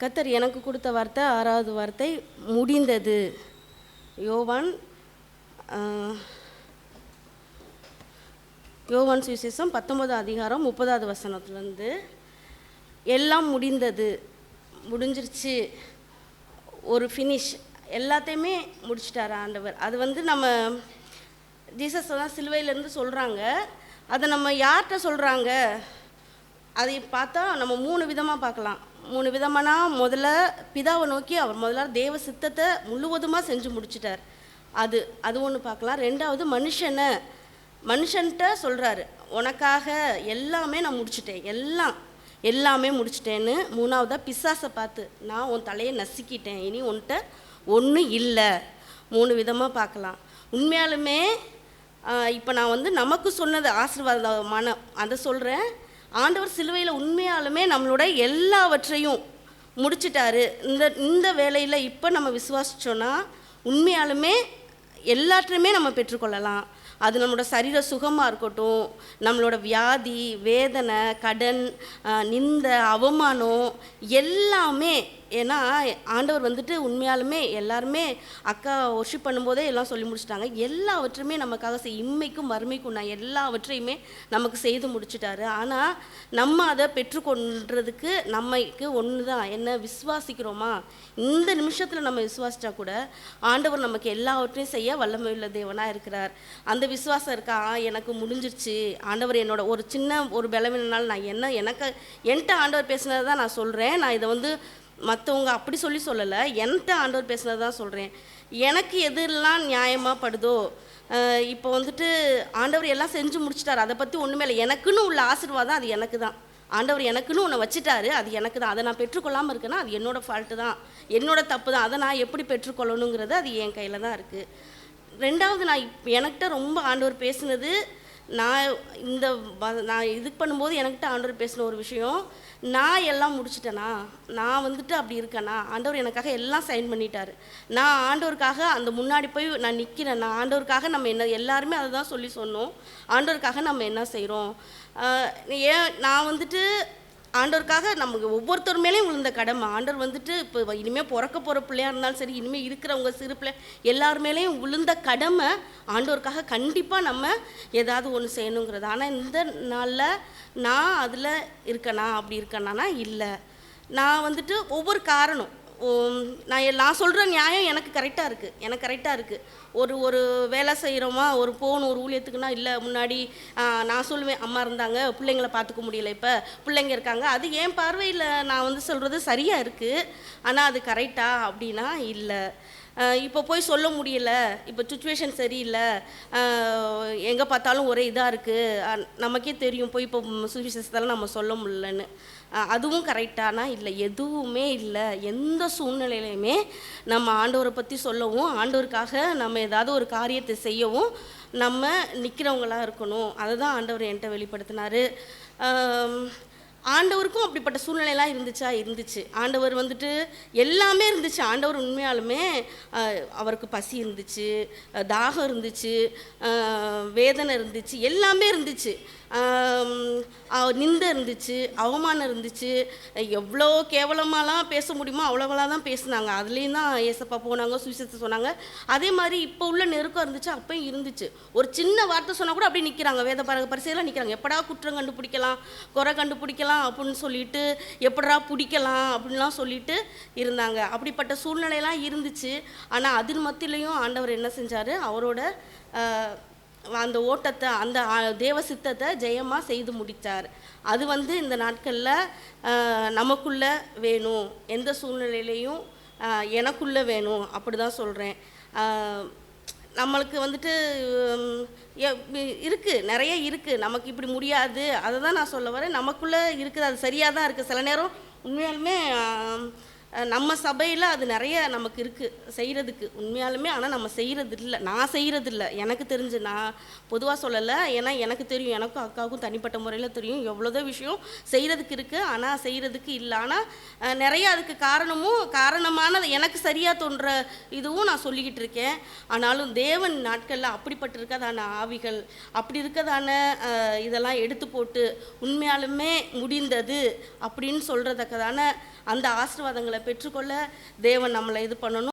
கத்தர் எனக்கு கொடுத்த வார்த்தை ஆறாவது வார்த்தை முடிந்தது. யோவான் யோவான் சுவிசேஷம் பத்தொன்பது அதிகாரம் முப்பதாவது வசனத்துலேருந்து எல்லாம் முடிந்தது. முடிஞ்சிருச்சு. ஒரு ஃபினிஷ் எல்லாத்தையுமே முடிச்சிட்டார் ஆண்டவர். அது வந்து நம்ம ஜீசஸ் தான் சிலுவையிலேருந்து சொல்கிறாங்க அதை நம்ம யார்கிட்ட சொல்கிறாங்க அதை பார்த்தா நம்ம மூணு விதமாக பார்க்கலாம். மூணு விதமானா முதல்ல பிதாவை நோக்கி அவர் முதல்ல தேவ சித்தத்தை முழுவதுமாக செஞ்சு முடிச்சிட்டார். அது அது ஒன்று பார்க்கலாம். ரெண்டாவது மனுஷனை மனுஷன்கிட்ட சொல்கிறாரு உனக்காக எல்லாமே நான் முடிச்சிட்டேன். எல்லாம் எல்லாமே முடிச்சிட்டேன்னு. மூணாவதாக பிசாசை பார்த்து நான் உன் தலையை நசுக்கிட்டேன். இனி உன்கிட்ட ஒன்றும் இல்லை. மூணு விதமாக பார்க்கலாம். உண்மையாலுமே இப்போ நான் வந்து நமக்கு சொன்னது ஆசீர்வாதமான அதை சொல்கிறேன் ஆண்டவர் சிலுவையில் உண்மையாலுமே நம்மளோட எல்லாவற்றையும் முடிச்சிட்டாரு. இந்த இந்த வேலையில் இப்போ நம்ம விசுவாசிச்சோன்னா உண்மையாலுமே எல்லாற்றையுமே நம்ம பெற்றுக்கொள்ளலாம். அது நம்மளோட சரீர சுகமாக இருக்கட்டும் நம்மளோட வியாதி வேதனை கடன் நிந்த அவமானம் எல்லாமே ஏன்னா ஆண்டவர் வந்துட்டு உண்மையாலுமே எல்லாருமே அக்கா ஒர்ஷிப் பண்ணும்போதே எல்லாம் சொல்லி முடிச்சிட்டாங்க. எல்லாவற்றுமே நமக்காக செய் இம்மைக்கும் மறுமைக்கும் நான் எல்லாவற்றையுமே நமக்கு செய்து முடிச்சிட்டாரு. ஆனால் நம்ம அதை பெற்றுக்கொள்றதுக்கு நம்மைக்கு ஒன்று தான் என்ன விசுவாசிக்கிறோமா? இந்த நிமிஷத்தில் நம்ம விசுவாசிச்சா கூட ஆண்டவர் நமக்கு எல்லாவற்றையும் செய்ய வல்லமை உள்ள தேவனாக இருக்கிறார். அந்த விசுவாசம் இருக்கா? எனக்கு முடிஞ்சிருச்சு. ஆண்டவர் என்னோட ஒரு சின்ன ஒரு பலவீனால் நான் என்ன எனக்கு என்கிட்ட ஆண்டவர் பேசுனதை தான் நான் சொல்கிறேன் நான் இதை வந்து மற்றவங்க அப்படி சொல்லி சொல்லலை. என்கிட்ட ஆண்டவர் பேசினது தான் சொல்கிறேன் எனக்கு எதுலாம் நியாயமாக படுதோ இப்போ வந்துட்டு ஆண்டவர் எல்லாம் செஞ்சு முடிச்சிட்டார். அதை பற்றி ஒன்றுமே இல்லை. எனக்குன்னு உள்ள ஆசீர்வாதம் அது எனக்கு தான் ஆண்டவர் எனக்குன்னு ஒன்று வச்சுட்டாரு. அது எனக்கு தான் அதை நான் பெற்றுக்கொள்ளாமல் இருக்கேன்னா அது என்னோட ஃபால்ட்டு தான். என்னோடய தப்பு தான் அதை நான் எப்படி பெற்றுக்கொள்ளணுங்கிறது அது என் கையில் தான் இருக்குது ரெண்டாவது நான் இப்போ எனக்கிட்ட ரொம்ப ஆண்டவர் பேசுனது நான் இந்த நான் இது பண்ணும்போது எனக்கிட்ட ஆண்டவர் பேசின ஒரு விஷயம் நான் எல்லாம் முடிச்சிட்டேனா? நான் வந்துட்டு அப்படி இருக்கேனா? ஆண்டவர் எனக்காக எல்லாம் சைன் பண்ணிட்டாரு. நான் ஆண்டவருக்காக அந்த முன்னாடி போய் நான் நிற்கிறேன் நான் ஆண்டவருக்காக நம்ம என்ன எல்லாருமே அதை தான் சொல்லி சொன்னோம். ஆண்டவருக்காக நம்ம என்ன செய்கிறோம் ஏன் நான் வந்துட்டு ஆண்டோருக்காக நமக்கு ஒவ்வொருத்தர் மேலேயும் விழுந்த கடமை. ஆண்டவர் வந்துட்டு இப்போ இனிமேல் பிறக்க போகிற பிள்ளையா இருந்தாலும் சரி இனிமேல் இருக்கிறவங்க சிறு பிள்ளை எல்லார் மேலேயும் விழுந்த கடமை ஆண்டோருக்காக கண்டிப்பாக நம்ம ஏதாவது ஒன்று செய்யணுங்கிறது. ஆனால் இந்த நாளில் நான் அதில் இருக்கேனா அப்படி இருக்கேனா இல்லை. நான் வந்துட்டு ஒவ்வொரு காரணம் நான் நான் சொல்கிற நியாயம் எனக்கு கரெக்டாக இருக்குது எனக்கு கரெக்டாக இருக்குது ஒரு ஒரு வேலை செய்கிறோமா ஒரு போகணும் ஒரு ஊழியத்துக்குன்னா இல்லை முன்னாடி நான் சொல்லுவேன் அம்மா இருந்தாங்க பிள்ளைங்கள பார்த்துக்க முடியல இப்போ பிள்ளைங்க இருக்காங்க. அது என் பார்வையில் நான் வந்து சொல்கிறது சரியாக இருக்குது ஆனால் அது கரெக்டாக அப்படின்னா இல்லை. இப்போ போய் சொல்ல முடியல. இப்போ சுச்சுவேஷன் சரியில்லை. எங்கே பார்த்தாலும் ஒரே இதாக இருக்குது நமக்கே தெரியும். போய் இப்போ சுச்சுவேஷன்ஸ்லாம் நம்ம சொல்ல முடியலன்னு. அதுவும் கரெக்டானா இல்லை எதுவுமே இல்லை. எந்த சூழ்நிலையிலையுமே நம்ம ஆண்டவரை பற்றி சொல்லவும் ஆண்டவருக்காக நம்ம ஏதாவது ஒரு காரியத்தை செய்யவும் நம்ம நிற்கிறவங்களாக இருக்கணும். அதை தான் ஆண்டவர் என்கிட்ட வெளிப்படுத்தினார். ஆண்டவருக்கும் அப்படிப்பட்ட சூழ்நிலையெல்லாம் இருந்துச்சா? இருந்துச்சு. ஆண்டவர் வந்துட்டு எல்லாமே இருந்துச்சு. ஆண்டவர் உண்மையாலுமே அவருக்கு பசி இருந்துச்சு தாகம் இருந்துச்சு வேதனை இருந்துச்சு எல்லாமே இருந்துச்சு. நிந்த இருந்துச்சு அவமானம் இருந்துச்சு. எவ்வளோ கேவலமாலாம் பேச முடியுமோ அவ்வளோவெல்லாம் தான் பேசுனாங்க. அதுலேயும் தான் ஏசப்பா போனாங்க சுவிசத்தை சொன்னாங்க. அதே மாதிரி இப்போ உள்ள நெருக்கம் இருந்துச்சு அப்பயும் இருந்துச்சு. ஒரு சின்ன வார்த்தை சொன்னால் கூட அப்படியே நிற்கிறாங்க வேத பர பரிசையெல்லாம் நிற்கிறாங்க எப்படா குற்றம் கண்டுபிடிக்கலாம் குறை கண்டுபிடிக்கலாம் அப்படின்னு சொல்லிட்டு எப்படா பிடிக்கலாம் அப்படின்லாம் சொல்லிட்டு இருந்தாங்க. அப்படிப்பட்ட சூழ்நிலையெல்லாம் இருந்துச்சு. ஆனால் அதன் மத்தியிலையும் ஆண்டவர் என்ன செஞ்சார்? அவரோட அந்த ஓட்டத்தை அந்த தேவ சித்தத்தை ஜெயமாக செய்து முடித்தார். அது வந்து இந்த நாட்களில் நமக்குள்ள வேணும். எந்த சூழ்நிலையிலையும் எனக்குள்ளே வேணும். அப்படி தான் சொல்கிறேன் நம்மளுக்கு வந்துட்டு இருக்குது எ- நிறைய இருக்குது நமக்கு இப்படி முடியாது. அதை தான் நான் சொல்ல வரேன். நமக்குள்ளே இருக்குது. அது சரியாக தான் இருக்குது சில நேரம் உண்மையாலுமே நம்ம சபையில் அது நிறைய நமக்கு இருக்குது செய்கிறதுக்கு உண்மையாலுமே ஆனால் நம்ம செய்கிறது இல்லை நான் செய்கிறது இல்லை எனக்கு தெரிஞ்சு நான் பொதுவாக சொல்லலை. ஏன்னா எனக்கு தெரியும். எனக்கும் அக்காவுக்கும் தனிப்பட்ட முறையில் தெரியும். எவ்வளோதோ விஷயம் செய்கிறதுக்கு இருக்குது ஆனால் செய்கிறதுக்கு இல்லை. ஆனால் நிறைய அதுக்கு காரணமும் காரணமானது எனக்கு சரியாக தோன்ற இதுவும் நான் சொல்லிக்கிட்டு இருக்கேன். ஆனாலும் தேவன் நாட்களில் அப்படிப்பட்டு இருக்கதான ஆவிகள் அப்படி இருக்கதான இதெல்லாம் எடுத்து போட்டு உண்மையாலுமே முடிந்தது அப்படின்னு சொல்கிறதக்கதான அந்த ஆசீர்வாதங்களை பெற்றுக்கொள்ள தேவன் நம்மளை இது பண்ணணும்.